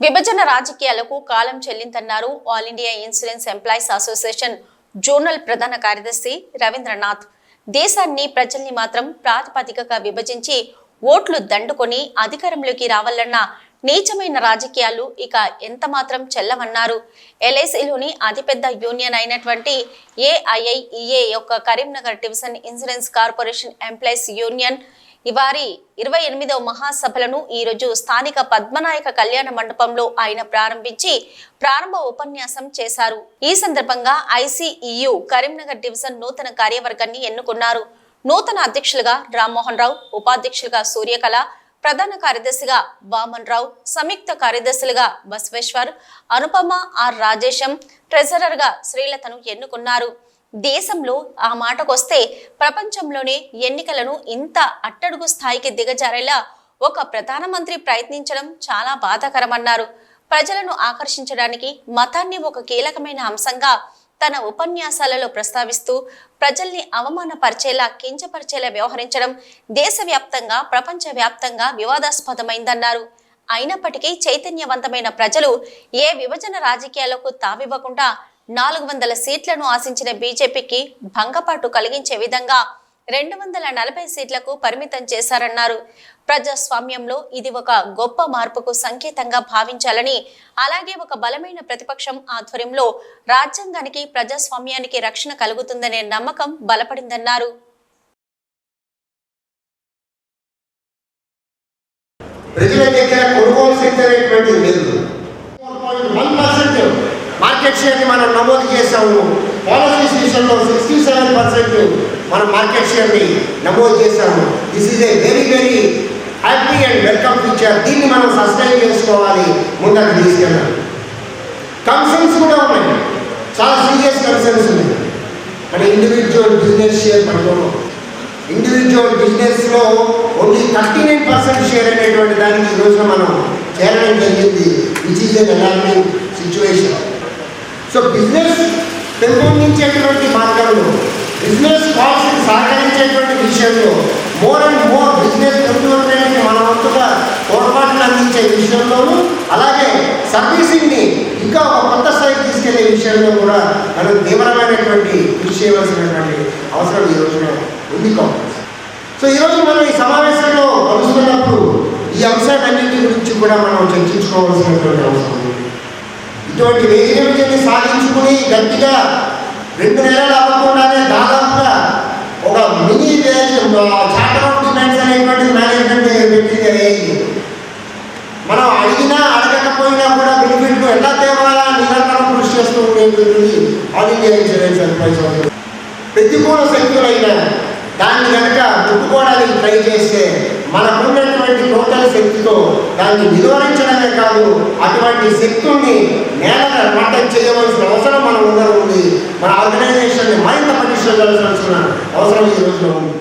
విభజన రాజకీయాలకు కాలం చెల్లిందన్నారు all India insurance employees association zonal ప్రధాన కార్యదర్శి రవీంద్రనాథ్. దేశాన్ని ప్రజల్ని మాత్రం ప్రాతిపదికగా విభజించి ఓట్లు దండుకొని అధికారంలోకి రావాలన్న నీచమైన రాజకీయాలు ఇక ఎంత మాత్రం చెల్లవన్నారు. ఎల్ఐసిలోని అతిపెద్ద యూనియన్ అయినటువంటి ఏఐఐఈఏ యొక్క Karimnagar division insurance corporation employees union వారి ఇరవై ఎనిమిదవ మహాసభలను ఈరోజు స్థానిక పద్మనాయక కళ్యాణ మండపంలో ఆయన ప్రారంభించి ప్రారంభ ఉపన్యాసం చేశారు. ఈ సందర్భంగా ఐసీఈయు కరీంనగర్ డివిజన్ నూతన కార్యవర్గాన్ని ఎన్నుకున్నారు. నూతన అధ్యక్షులుగా రామ్మోహన్ రావు ఉపాధ్యక్షులుగా సూర్యకళ ప్రధాన కార్యదర్శిగా వామన్ రావు సంయుక్త కార్యదర్శులుగా బసవేశ్వర్ అనుపమ ఆర్ రాజేశం ట్రెజరర్గా శ్రీలతను ఎన్నుకున్నారు. దేశంలో ఆ మాటకొస్తే ప్రపంచంలోనే ఎన్నికలను ఇంత అట్టడుగు స్థాయికి దిగజారేలా ఒక ప్రధానమంత్రి ప్రయత్నించడం చాలా బాధాకరమన్నారు. ప్రజలను ఆకర్షించడానికి మతాన్ని ఒక కీలకమైన అంశంగా తన ఉపన్యాసాలలో ప్రస్తావిస్తూ ప్రజల్ని అవమానపరిచేలా కించపరిచేలా వ్యవహరించడం దేశవ్యాప్తంగా ప్రపంచవ్యాప్తంగా వివాదాస్పదమైందన్నారు. అయినప్పటికీ చైతన్యవంతమైన ప్రజలు ఏ విభజన రాజకీయాలకు తావివ్వకుండా నాలుగు వందల సీట్లను ఆశించిన బీజేపీకి భంగపాటు కలిగించే విధంగా రెండు వందల నలభై సీట్లకు పరిమితం చేశారన్నారు. ప్రజాస్వామ్యంలో ఇది ఒక గొప్ప మార్పుకు సంకేతంగా భావించాలని అలాగే ఒక బలమైన ప్రతిపక్షం ఆధ్వర్యంలో రాజ్యాంగానికి ప్రజాస్వామ్యానికి రక్షణ కలుగుతుందనే నమ్మకం బలపడిందన్నారు. ప్రజల దగ్గర కొనుగోలు శక్తి అనేటువంటిది లేదు. వన్ పర్సెంట్ మార్కెట్ షేర్ని మనం నమోదు చేసాము పాలసీ విషయంలో సిక్స్టీ సెవెన్ పర్సెంట్ మనం మార్కెట్ షేర్ని నమోదు చేశాము. This is a very very happy and welcome feature దీన్ని మనం సస్టైన్ చేసుకోవాలి. ముందరకు తీసుకెళ్ళాలి కన్సర్న్స్ కూడా ఉన్నాయి. చాలా సీరియస్ కన్సర్న్స్ ఉన్నాయి. మన ఇండివిజువల్ బిజినెస్ షేర్ పట్టుకోవడం. ఇండివిజువల్ బిజినెస్లో only thirty nine percent share అనేటువంటి దానికి ఈ రోజున మనం చేరడం జరిగింది. Which is an alarming situation so business పెంపొందించేటువంటి మార్గంలో బిజినెస్ పాలసీని సహకరించేటువంటి విషయంలో మోర్ అండ్ మోర్ బిజినెస్ పెంపొందడానికి మన వంతుగా తోడ్పాటును అందించే విషయంలోనూ అలాగే సర్వీసింగ్ని ఇంకా ఒక కొత్త స్థాయికి తీసుకెళ్ళే విషయంలో కూడా మనం తీవ్రమైనటువంటి కృషి చేయవలసినటువంటి అవసరం ఈ రోజున ఉంది కాంగ్రెస్. సో ఈరోజు మనం ఈ సమావేశంలో కలుస్తున్నప్పుడు ఈ అంశాలన్నింటి గురించి కూడా మనం చర్చించుకోవాల్సినటువంటి అవసరం ఉంది ఇటువంటి వేదికని సాధించుకుని గట్టిగా రెండు నెలలు అవ్వకుండానే దాదాపుగా ఒక మినీ చార్టర్ ఆఫ్ డిమాండ్స్ అనేటువంటి మేనేజ్మెంట్ పెట్టింది మనం అడిగినా అడగకపోయినా కూడా బెనిఫిట్లు ఎలా తేవాలా నిరంతరం కృషి చేస్తూ ఉండేది ఆల్ ఇండియా ఇన్సూరెన్స్ ఎంప్లాయీస్ ప్రతికూల శక్తులైన దాన్ని కనుక దుక్కుకోవడానికి ట్రై చేస్తే మనకున్నటువంటి టోటల్ శక్తితో దాన్ని నిలువరించడమే కాదు అటువంటి శక్తుల్ని నేల మట్టం చేయవలసిన అవసరం మన ముందర ఉంది. మన ఆర్గనైజేషన్ని మరింత పరీక్షించాల్సిన అవసరం ఈ రోజులో ఉంది.